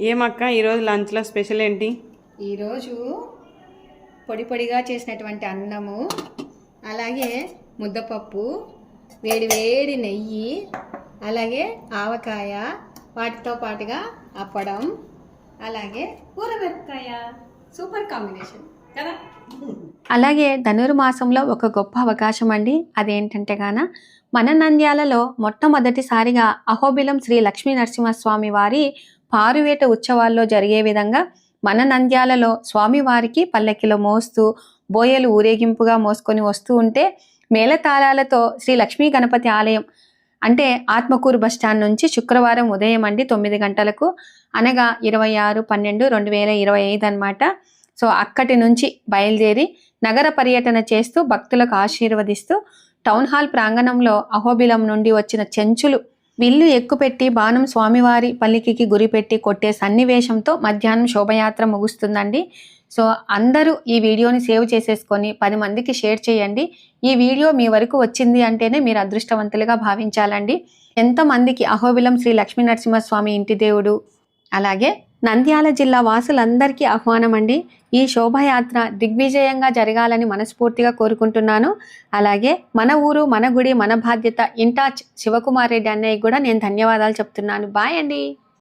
ఏమక్క ఈరోజు లంచ్లో స్పెషల్ ఏంటి? ఈరోజు పొడి పొడిగా చేసినటువంటి అన్నము అలాగే ముద్దపప్పు వేడి వేడి నెయ్యి అలాగే ఆవకాయ వాటితో పాటుగా అప్పడం అలాగే ఊరమిరపకాయ. సూపర్ కాంబినేషన్ కదా? అలాగే ధనుర్మాసంలో ఒక గొప్ప అవకాశం అండి. అదేంటంటే గాన మన నంద్యాలలో మొట్టమొదటిసారిగా అహోబిలం శ్రీ లక్ష్మీ నరసింహస్వామి వారి పారువేట ఉత్సవాల్లో జరిగే విధంగా మన నంద్యాలలో స్వామివారికి పల్లకిలో మోస్తూ బోయలు ఊరేగింపుగా మోసుకొని వస్తూ ఉంటే మేళతాళాలతో శ్రీ లక్ష్మీ గణపతి ఆలయం అంటే ఆత్మకూరు బస్టాండ్ నుంచి శుక్రవారం ఉదయం అండి తొమ్మిది గంటలకు అనగా ఇరవై ఆరు పన్నెండు రెండు వేల ఇరవై ఐదు అనమాట సో అక్కడి నుంచి బయలుదేరి నగర పర్యటన చేస్తూ భక్తులకు ఆశీర్వదిస్తూ టౌన్ హాల్ ప్రాంగణంలో అహోబిలం నుండి వచ్చిన చెంచులు విల్లు ఎక్కుపెట్టి బాణం స్వామివారి పల్లికి గురిపెట్టి కొట్టే సన్నివేశంతో మధ్యాహ్నం శోభయాత్ర ముగుస్తుందండి. సో అందరూ ఈ వీడియోని సేవ్ చేసేసుకొని పది మందికి షేర్ చేయండి. ఈ వీడియో మీ వరకు వచ్చింది అంటేనే మీరు అదృష్టవంతులుగా భావించాలండి. ఎంతమందికి అహోబిలం శ్రీ లక్ష్మీ నరసింహస్వామి ఇంటి దేవుడు అలాగే నంద్యాల జిల్లా వాసులందరికీ ఆహ్వానం అండి ఈ శోభయాత్ర దిగ్విజయంగా జరగాలని మనస్ఫూర్తిగా కోరుకుంటున్నాను. అలాగే మన ఊరు మన గుడి మన బాధ్యత ఇంటాచ్ శివకుమార్ రెడ్డి అన్నయ్య కూడా నేను ధన్యవాదాలు చెప్తున్నాను. బాయ్ అండి.